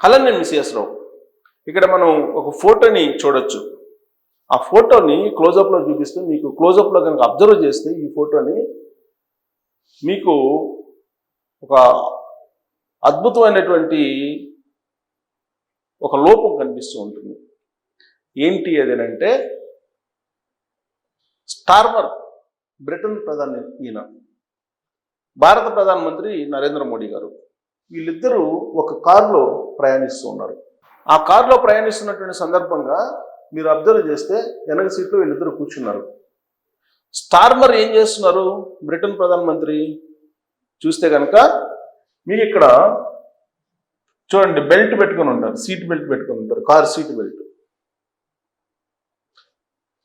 Colour మిసిఎస్ రావు. ఇక్కడ మనం ఒక ఫోటోని చూడొచ్చు. ఆ ఫోటోని క్లోజప్లో చూపిస్తే మీకు క్లోజప్లో కనుక అబ్జర్వ్ చేస్తే ఈ ఫోటోని మీకు ఒక అద్భుతమైనటువంటి ఒక లోపం కనిపిస్తూ ఉంటుంది. ఏంటి అదేనంటే స్టార్మర్ బ్రిటన్ ప్రధాని ఈయన భారత ప్రధానమంత్రి నరేంద్ర మోడీ గారు. వీళ్ళిద్దరూ ఒక కారులో ప్రయాణిస్తూ ఉన్నారు. ఆ కారులో ప్రయాణిస్తున్నటువంటి సందర్భంగా మీరు అబ్జర్వ్ చేస్తే వెనక సీట్లో వీళ్ళిద్దరు కూర్చున్నారు. స్టార్మర్ ఏం చేస్తున్నారు? బ్రిటన్ ప్రధానమంత్రి చూస్తే కనుక మీకు ఇక్కడ చూడండి బెల్ట్ పెట్టుకొని ఉంటారు సీట్ బెల్ట్ పెట్టుకొని ఉంటారు car seat belt.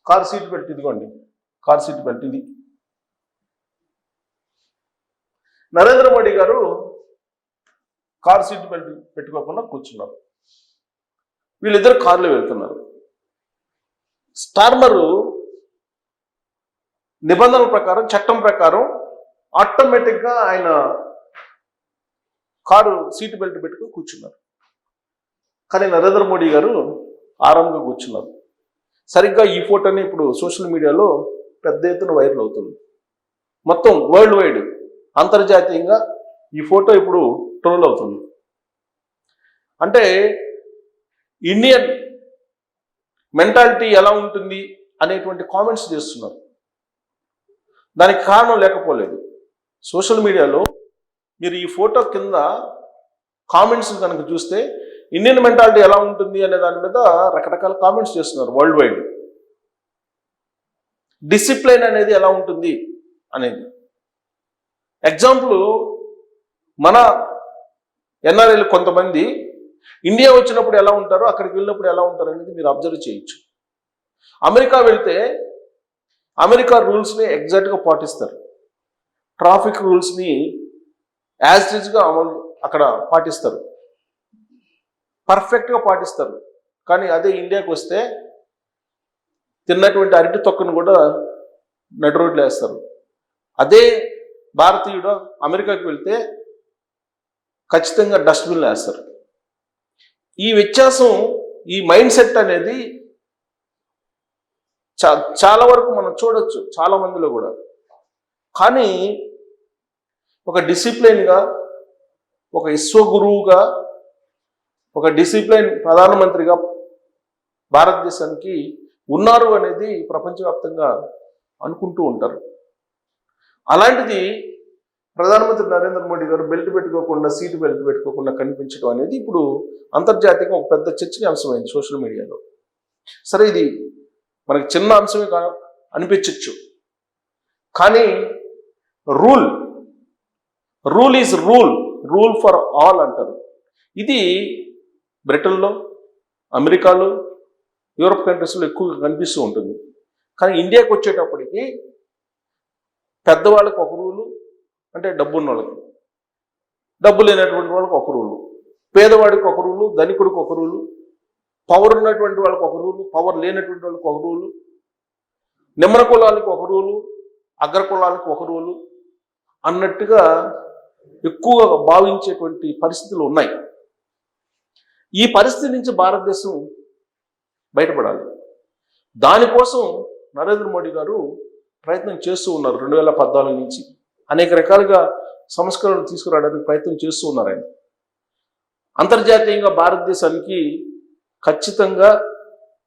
Car seat belt ఇదిగోండి కార్ సీట్ బెల్ట్ ఇది. నరేంద్ర మోడీ గారు కార్ సీట్ బెల్ట్ పెట్టుకోకుండా కూర్చున్నారు. వీళ్ళిద్దరు కారులో వెళ్తున్నారు. స్టార్మరు నిబంధనల ప్రకారం చట్టం ప్రకారం ఆటోమేటిక్గా ఆయన కారు సీట్ బెల్ట్ పెట్టుకుని కూర్చున్నారు. కానీ నరేంద్ర మోడీ గారు ఆరాంగా కూర్చున్నారు. సరిగ్గా ఈ ఫోటోని ఇప్పుడు సోషల్ మీడియాలో పెద్ద ఎత్తున వైరల్ అవుతుంది. మొత్తం వరల్డ్ వైడ్ అంతర్జాతీయంగా ఈ ఫోటో ఇప్పుడు ట్రోల్ అవుతుంది. అంటే ఇండియన్ మెంటాలిటీ ఎలా ఉంటుంది అనేటువంటి కామెంట్స్ చేస్తున్నారు. దానికి కారణం లేకపోలేదు. సోషల్ మీడియాలో మీరు ఈ ఫోటో కింద కామెంట్స్ కనుక చూస్తే ఇండియన్ మెంటాలిటీ ఎలా ఉంటుంది అనే దాని మీద రకరకాల కామెంట్స్ చేస్తున్నారు వరల్డ్ వైడ్. డిసిప్లైన్ అనేది ఎలా ఉంటుంది అనేది. ఎగ్జాంపుల్ మన ఎన్ఆర్ఐలు కొంతమంది ఇండియా వచ్చినప్పుడు ఎలా ఉంటారో అక్కడికి వెళ్ళినప్పుడు ఎలా ఉంటారు అనేది మీరు అబ్జర్వ్ చేయొచ్చు. అమెరికా వెళ్తే అమెరికా రూల్స్ని ఎగ్జాక్ట్గా పాటిస్తారు. ట్రాఫిక్ రూల్స్ని యాజ్ అమలు అక్కడ పాటిస్తారు. పర్ఫెక్ట్గా పాటిస్తారు. కానీ అదే ఇండియాకి వస్తే తిన్నటువంటి అరటి తొక్కను కూడా నడు రోడ్లు వేస్తారు. అదే భారతీయుడు అమెరికాకి వెళ్తే ఖచ్చితంగా డస్ట్బిన్లు వేస్తారు. ఈ వ్యత్యాసం ఈ మైండ్ సెట్ అనేది చా చాలా వరకు మనం చూడొచ్చు చాలా మందిలో కూడా. కానీ ఒక డిసిప్లిన్గా ఒక విశ్వగురువుగా ఒక డిసిప్లిన్ ప్రధానమంత్రిగా భారతదేశానికి ఉన్నారు అనేది ప్రపంచవ్యాప్తంగా అనుకుంటూ ఉంటారు. అలాంటిది ప్రధానమంత్రి నరేంద్ర మోడీ గారు బెల్ట్ పెట్టుకోకుండా సీటు బెల్ట్ పెట్టుకోకుండా కనిపించడం అనేది ఇప్పుడు అంతర్జాతీయంగా ఒక పెద్ద చర్చనీయాంశమైంది సోషల్ మీడియాలో. సరే ఇది మనకి చిన్న అంశమే కా అనిపించవచ్చు కానీ rule rule is rule rule for all అంటారు. ఇది బ్రిటన్లో అమెరికాలో యూరప్ కంట్రీస్లో ఎక్కువగా కనిపిస్తూ ఉంటుంది. కానీ ఇండియాకి వచ్చేటప్పటికి పెద్దవాళ్ళకి ఒక రూలు అంటే డబ్బు ఉన్న వాళ్ళకి డబ్బు లేనటువంటి వాళ్ళకి ఒక రూలు. పేదవాడికి ఒక రూలు ధనికుడికి ఒక రూలు పవర్ ఉన్నటువంటి వాళ్ళకి ఒక రూలు పవర్ లేనటువంటి వాళ్ళకి ఒక రూలు నిమ్మన కులాలకు ఒక రూలు అగ్ర కులాలకు ఒక రూలు అన్నట్టుగా ఎక్కువగా భావించేటువంటి పరిస్థితులు ఉన్నాయి. ఈ పరిస్థితి నుంచి భారతదేశం బయటపడాలి. దానికోసం నరేంద్ర మోడీ గారు ప్రయత్నం చేస్తూ ఉన్నారు రెండు వేల పద్నాలుగు నుంచి. అనేక రకాలుగా సంస్కరణలు తీసుకురావడానికి ప్రయత్నం చేస్తూ ఉన్నారు ఆయన. అంతర్జాతీయంగా భారతదేశానికి ఖచ్చితంగా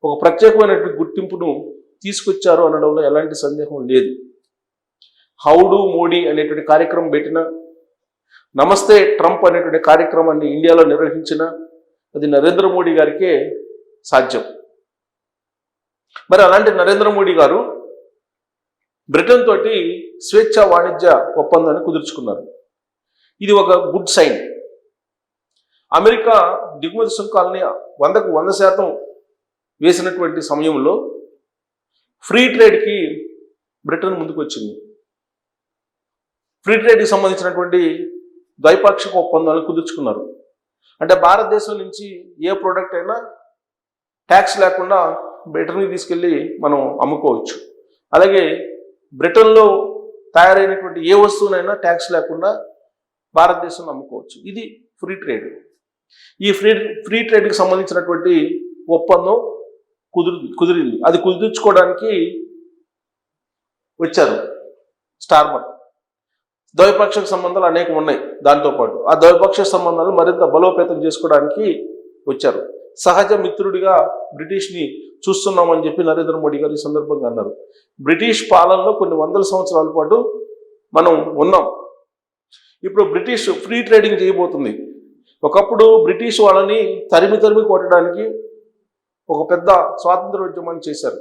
ఒక ప్రత్యేకమైనటువంటి గుర్తింపును తీసుకొచ్చారు అనడంలో ఎలాంటి సందేహం లేదు. హౌడు మోడీ అనేటువంటి కార్యక్రమం పెట్టిన నమస్తే ట్రంప్ అనేటువంటి కార్యక్రమాన్ని ఇండియాలో నిర్వహించిన అది నరేంద్ర మోడీ గారికే సాధ్యం. మరి అలాంటి నరేంద్ర మోడీ గారు బ్రిటన్ తోటి స్వేచ్ఛ వాణిజ్య ఒప్పందాన్ని కుదుర్చుకున్నారు. ఇది ఒక గుడ్ సైన్. అమెరికా దిగుమతి సుంకాలని వందకు వంద శాతం వేసినటువంటి సమయంలో ఫ్రీ ట్రేడ్కి బ్రిటన్ ముందుకు వచ్చింది ఫ్రీ ట్రేడ్కి సంబంధించినటువంటి ద్వైపాక్షిక ఒప్పందాలు కుదుర్చుకున్నారు. అంటే భారతదేశం నుంచి ఏ ప్రోడక్ట్ అయినా ట్యాక్స్ లేకుండా బ్రిటన్కి తీసుకెళ్ళి మనం అమ్ముకోవచ్చు. అలాగే బ్రిటన్లో తయారైనటువంటి ఏ వస్తువునైనా ట్యాక్స్ లేకుండా భారతదేశంలో అమ్ముకోవచ్చు ఇది ఫ్రీ ట్రేడ్. ఈ ఫ్రీ ఫ్రీ ట్రేడ్కి సంబంధించినటువంటి ఒప్పందం కుదురు కుదిరింది. అది కుదుర్చుకోవడానికి వచ్చారు స్టార్మర్ ద్వైపాక్షిక సంబంధాలు అనేకం ఉన్నాయి దాంతోపాటు ఆ ద్వైపాక్షిక సంబంధాలు మరింత బలోపేతం చేసుకోవడానికి వచ్చారు. సహజ మిత్రుడిగా బ్రిటిష్ని చూస్తున్నామని చెప్పి నరేంద్ర మోడీ గారు ఈ సందర్భంగా అన్నారు. బ్రిటిష్ పాలనలో కొన్ని వందల సంవత్సరాల పాటు మనం ఉన్నాం. ఇప్పుడు బ్రిటిష్ ఫ్రీ ట్రేడింగ్ చేయబోతుంది. ఒకప్పుడు బ్రిటిష్ వాళ్ళని తరిమి తరిమి కొట్టడానికి ఒక పెద్ద స్వాతంత్ర ఉద్యమాన్ని చేశారు.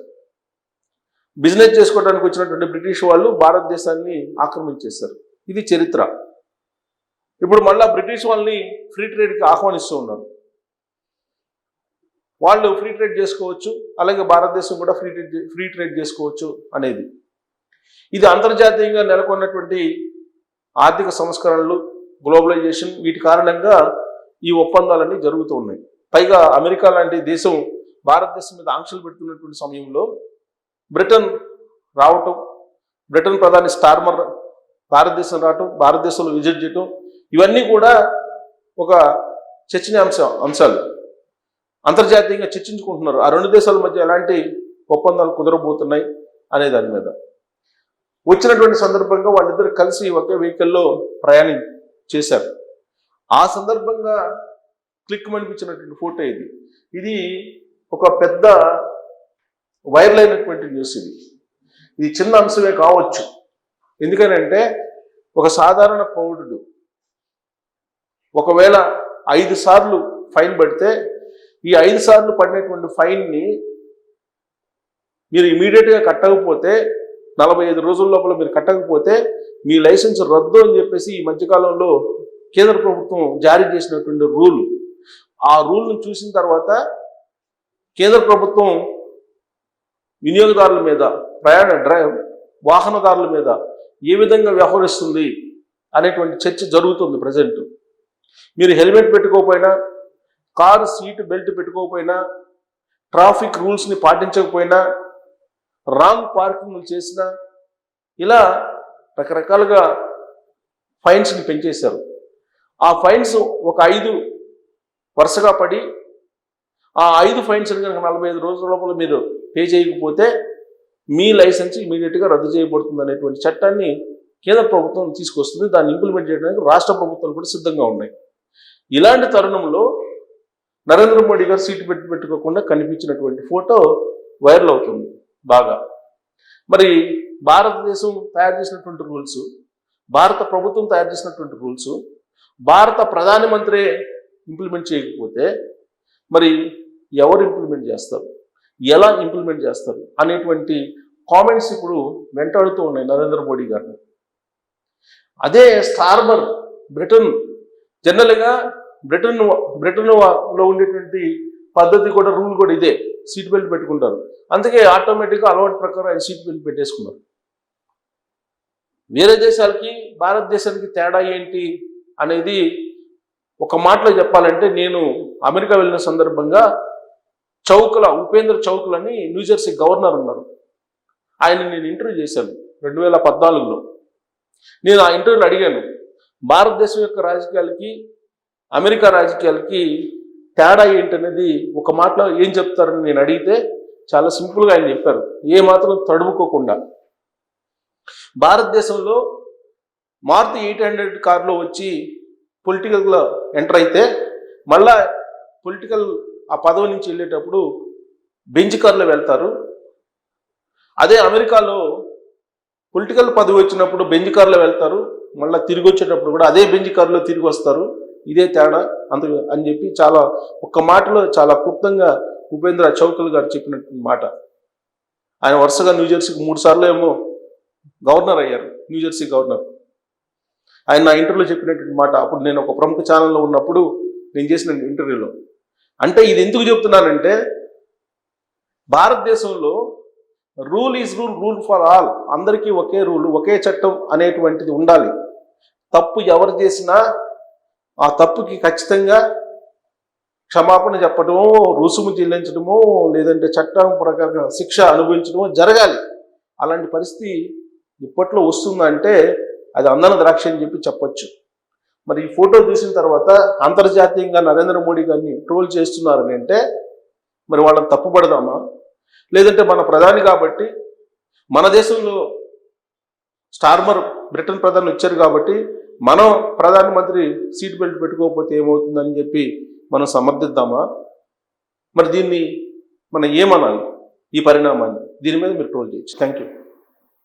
బిజినెస్ చేసుకోవడానికి వచ్చినటువంటి బ్రిటిష్ వాళ్ళు భారతదేశాన్ని ఆక్రమించేశారు. ఇది చరిత్ర. ఇప్పుడు మళ్ళా బ్రిటిష్ వాళ్ళని ఫ్రీ ట్రేడ్కి ఆహ్వానిస్తూ ఉన్నారు. వాళ్ళు ఫ్రీ ట్రేడ్ చేసుకోవచ్చు అలాగే భారతదేశం కూడా ఫ్రీ ట్రేడ్ ఫ్రీ ట్రేడ్ చేసుకోవచ్చు అనేది. ఇది అంతర్జాతీయంగా నెలకొన్నటువంటి ఆర్థిక సంస్కరణలు గ్లోబలైజేషన్ వీటి కారణంగా ఈ ఒప్పందాలన్నీ జరుగుతూ ఉన్నాయి. పైగా అమెరికా లాంటి దేశం భారతదేశం మీద ఆంక్షలు పెడుతున్నటువంటి సమయంలో బ్రిటన్ రావటం బ్రిటన్ ప్రధాని స్టార్మర్ భారతదేశం రావటం భారతదేశంలో విజిట్ చేయటం ఇవన్నీ కూడా ఒక చర్చనీయాంశ అంశాలు. అంతర్జాతీయంగా చర్చించుకుంటున్నారు. ఆ రెండు దేశాల మధ్య ఎలాంటి ఒప్పందాలు కుదరబోతున్నాయి అనే దాని మీద. వచ్చినటువంటి సందర్భంగా వాళ్ళిద్దరు కలిసి ఒకే వెహికల్లో ప్రయాణం చేశారు. ఆ సందర్భంగా క్లిక్ అనిపించినటువంటి ఫోటో ఇది. ఇది ఒక పెద్ద వైరల్ అయినటువంటి న్యూస్ ఇది. ఇది చిన్న అంశమే కావచ్చు. ఎందుకనంటే ఒక సాధారణ పౌరుడు ఒకవేళ ఐదు సార్లు ఫైన్ పడితే ఈ ఐదు సార్లు పడినటువంటి ఫైన్ని మీరు ఇమీడియట్గా కట్టకపోతే నలభై ఐదు రోజుల లోపల మీరు కట్టకపోతే మీ లైసెన్స్ రద్దు అని చెప్పేసి ఈ మధ్యకాలంలో కేంద్ర ప్రభుత్వం జారీ చేసినటువంటి రూల్. ఆ రూల్ను చూసిన తర్వాత కేంద్ర ప్రభుత్వం వినియోగదారుల మీద ప్రయాణ డ్రైవ్ వాహనదారుల మీద ఏ విధంగా వ్యవహరిస్తుంది అనేటువంటి చర్చ జరుగుతుంది ప్రజెంట్. మీరు హెల్మెట్ పెట్టుకోకపోయినా కారు సీటు బెల్ట్ పెట్టుకోకపోయినా ట్రాఫిక్ రూల్స్ని పాటించకపోయినా రాంగ్ పార్కింగ్ చేసినా ఇలా రకరకాలుగా ఫైన్స్ని పెంచేశారు. ఆ ఫైన్స్ ఒక ఐదు వరుసగా పడి ఆ ఐదు ఫైన్స్ కనుక నలభై ఐదు రోజుల లోపల మీరు పే చేయకపోతే మీ లైసెన్స్ ఇమీడియట్గా రద్దు చేయబడుతుంది అనేటువంటి చట్టాన్ని కేంద్ర ప్రభుత్వం తీసుకొస్తుంది. దాన్ని ఇంప్లిమెంట్ చేయడానికి రాష్ట్ర ప్రభుత్వాలు కూడా సిద్ధంగా ఉన్నాయి. ఇలాంటి తరుణంలో నరేంద్ర మోడీ గారు సీటు పెట్టి పెట్టుకోకుండా కనిపించినటువంటి ఫోటో వైరల్ అవుతుంది బాగా. మరి భారతదేశం తయారు చేసినటువంటి రూల్స్ భారత ప్రభుత్వం తయారు చేసినటువంటి రూల్స్ భారత ప్రధానమంత్రి ఇంప్లిమెంట్ చేయకపోతే మరి ఎవరు ఇంప్లిమెంట్ చేస్తారు? ఎలా ఇంప్లిమెంట్ చేస్తారు? అనేటువంటి కామెంట్స్ ఇప్పుడు వెంటాడుతూ ఉన్నాయి నరేంద్ర మోడీ గారిని. అదే స్టార్మర్ బ్రిటన్ జనరల్గా బ్రిటన్ బ్రిటన్లో ఉండేటువంటి పద్ధతి కూడా రూల్ కూడా ఇదే. సీట్ బెల్ట్ పెట్టుకుంటారు. అందుకే ఆటోమేటిక్గా అలవాటు ప్రకారం ఆయన సీట్ బెల్ట్ పెట్టేసుకున్నారు. వేరే దేశాలకి భారతదేశానికి తేడా ఏంటి అనేది ఒక మాటలో చెప్పాలంటే నేను అమెరికా వెళ్ళిన సందర్భంగా చౌకుల ఉపేంద్ర చౌకుల్ అని న్యూజెర్సీ గవర్నర్ ఉన్నారు. ఆయన నేను ఇంటర్వ్యూ చేశాను రెండు వేల పద్నాలుగులో. నేను ఆ ఇంటర్వ్యూలో అడిగాను. భారతదేశం యొక్క రాజకీయాలకి అమెరికా రాజకీయాలకి తేడా ఏంటనేది ఒక మాటలో ఏం చెప్తారని నేను అడిగితే చాలా సింపుల్గా ఆయన చెప్పారు. ఏ మాత్రం తడుముకోకుండా. భారతదేశంలో మారుతి ఎయిట్ హండ్రెడ్ కార్లో వచ్చి పొలిటికల్లో ఎంటర్ అయితే మళ్ళా పొలిటికల్ ఆ పదవి నుంచి వెళ్ళేటప్పుడు బెంచ్ కార్లో వెళ్తారు. అదే అమెరికాలో పొలిటికల్ పదవి వచ్చినప్పుడు బెంచ్ కార్లో వెళ్తారు. మళ్ళీ తిరిగి వచ్చేటప్పుడు కూడా అదే బెంచ్ కార్లో తిరిగి వస్తారు. ఇదే తేడా అంత అని చెప్పి చాలా ఒక్క మాటలో చాలా క్లుప్తంగా ఉపేంద్ర చౌకల్ గారు చెప్పిన మాట. ఆయన వరుసగా న్యూజెర్సీకి మూడు సార్లు ఏమో గవర్నర్ అయ్యారు న్యూజెర్సీ గవర్నర్. ఆయన నా ఇంటర్వ్యూలో చెప్పినటువంటి మాట అప్పుడు నేను ఒక ప్రముఖ ఛానల్లో ఉన్నప్పుడు నేను చేసిన ఇంటర్వ్యూలో. అంటే ఇది ఎందుకు చెప్తున్నానంటే భారతదేశంలో rule is rule rule for all. అందరికీ ఒకే రూల్ ఒకే చట్టం అనేటువంటిది ఉండాలి. తప్పు ఎవరు చేసినా ఆ తప్పుకి ఖచ్చితంగా క్షమాపణ చెప్పడమో రుసుము చెల్లించడమో లేదంటే చట్టం ప్రకారం శిక్ష అనుభవించడమో జరగాలి. అలాంటి పరిస్థితి ఇప్పట్లో వస్తుందంటే అది అందన ద్రాక్ష అని చెప్పి చెప్పొచ్చు. మరి ఈ ఫోటో తీసిన తర్వాత అంతర్జాతీయంగా నరేంద్ర మోడీ గారిని ట్రోల్ చేస్తున్నారని అంటే మరి వాళ్ళని తప్పుపడదామా? లేదంటే మన ప్రధాని కాబట్టి మన దేశంలో స్టార్మర్ బ్రిటన్ ప్రధాని వచ్చారు కాబట్టి మనం ప్రధానమంత్రి సీట్ బెల్ట్ పెట్టుకోకపోతే ఏమవుతుందని చెప్పి మనం సమర్థిద్దామా? మరి దీన్ని మనం ఏమనాలి? ఈ పరిణామాన్ని దీని మీద మీరు ట్రోల్ చేయొచ్చు. Thank you